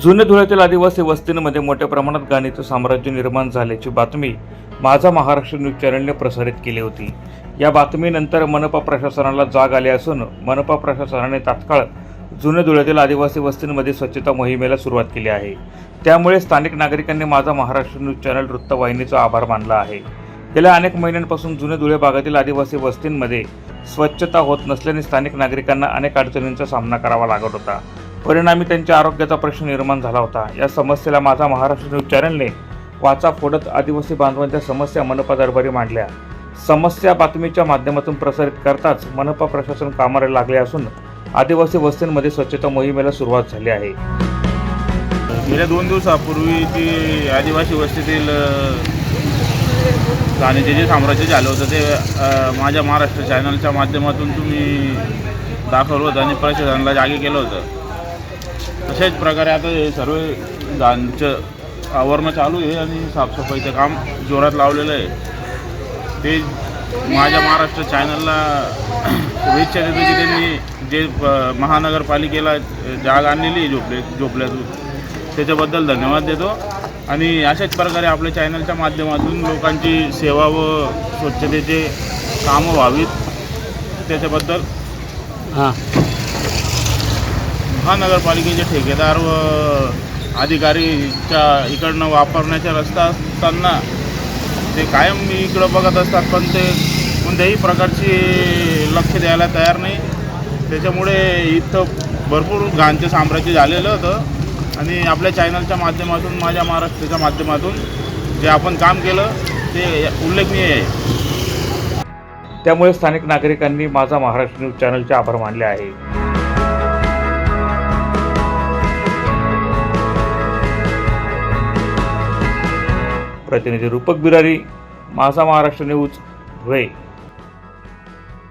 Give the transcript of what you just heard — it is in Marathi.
जुने धुळ्यातील आदिवासी वस्तींमध्ये मोठ्या प्रमाणात गाणीचं साम्राज्य निर्माण झाल्याची बातमी माझा महाराष्ट्र न्यूज चॅनलने प्रसारित केली होती. या बातमीनंतर मनपा प्रशासनाला जाग आली असून मनपा प्रशासनाने तात्काळ जुने धुळ्यातील आदिवासी वस्तींमध्ये स्वच्छता मोहिमेला सुरुवात केली आहे. त्यामुळे स्थानिक नागरिकांनी माझा महाराष्ट्र न्यूज चॅनल वृत्तवाहिनीचा आभार मानला आहे. गेल्या अनेक महिन्यांपासून जुने धुळे भागातील आदिवासी वस्तींमध्ये स्वच्छता होत नसल्याने स्थानिक नागरिकांना अनेक अडचणींचा सामना करावा लागत होता. परिणामी त्यांच्या आरोग्याचा प्रश्न निर्माण झाला होता. या समस्येला माझा महाराष्ट्र न्यूज चॅनलने वाचा फोडत आदिवासी बांधवांच्या समस्या मनपा दरबारी मांडल्या. समस्या बातमीच्या माध्यमातून प्रसारित करताच मनपा प्रशासन कामाला लागले असून आदिवासी वस्तींमध्ये स्वच्छता मोहिमेला सुरुवात झाली आहे. गेल्या दोन दिवसापूर्वी ती आदिवासी वस्तीतील गाण्याचे जे साम्राज्य झालं होतं ते माझ्या महाराष्ट्र चॅनलच्या माध्यमातून तुम्ही दाखवलं होतं आणि प्रशासनाला जागे केलं होतं. तशाच प्रकारे आता हे सर्व जांचं आवरणं चालू आहे आणि साफसफाईचं काम जोरात लावलेलं आहे. ते माझ्या महाराष्ट्र चॅनलला शुभेच्छा देतो की त्यांनी जे महानगरपालिकेला जाग आणलेली झोपले झोपल्यातून त्याच्याबद्दल धन्यवाद देतो. आणि अशाच प्रकारे आपल्या चॅनलच्या माध्यमातून लोकांची सेवा व स्वच्छतेचे कामं व्हावीत त्याच्याबद्दल हां. महानगरपालिकेचे ठेकेदार व अधिकारीच्या इकडनं वापरण्याचा रस्ता असताना ते कायम इकडं बघत असतात पण ते कोणत्याही प्रकारची लक्ष द्यायला तयार नाही. त्याच्यामुळे इथं भरपूर घाणचं साम्राज्य झालेलं होतं. आणि आपल्या चॅनलच्या माध्यमातून माझ्या महाराष्ट्राच्या माध्यमातून जे आपण काम केलं ते उल्लेखनीय आहे. त्यामुळे स्थानिक नागरिकांनी माझा महाराष्ट्र न्यूज चॅनलचे आभार मानले आहे. प्रतिनिधी रूपक बिरारी माझा महाराष्ट्र न्यूज धुळे.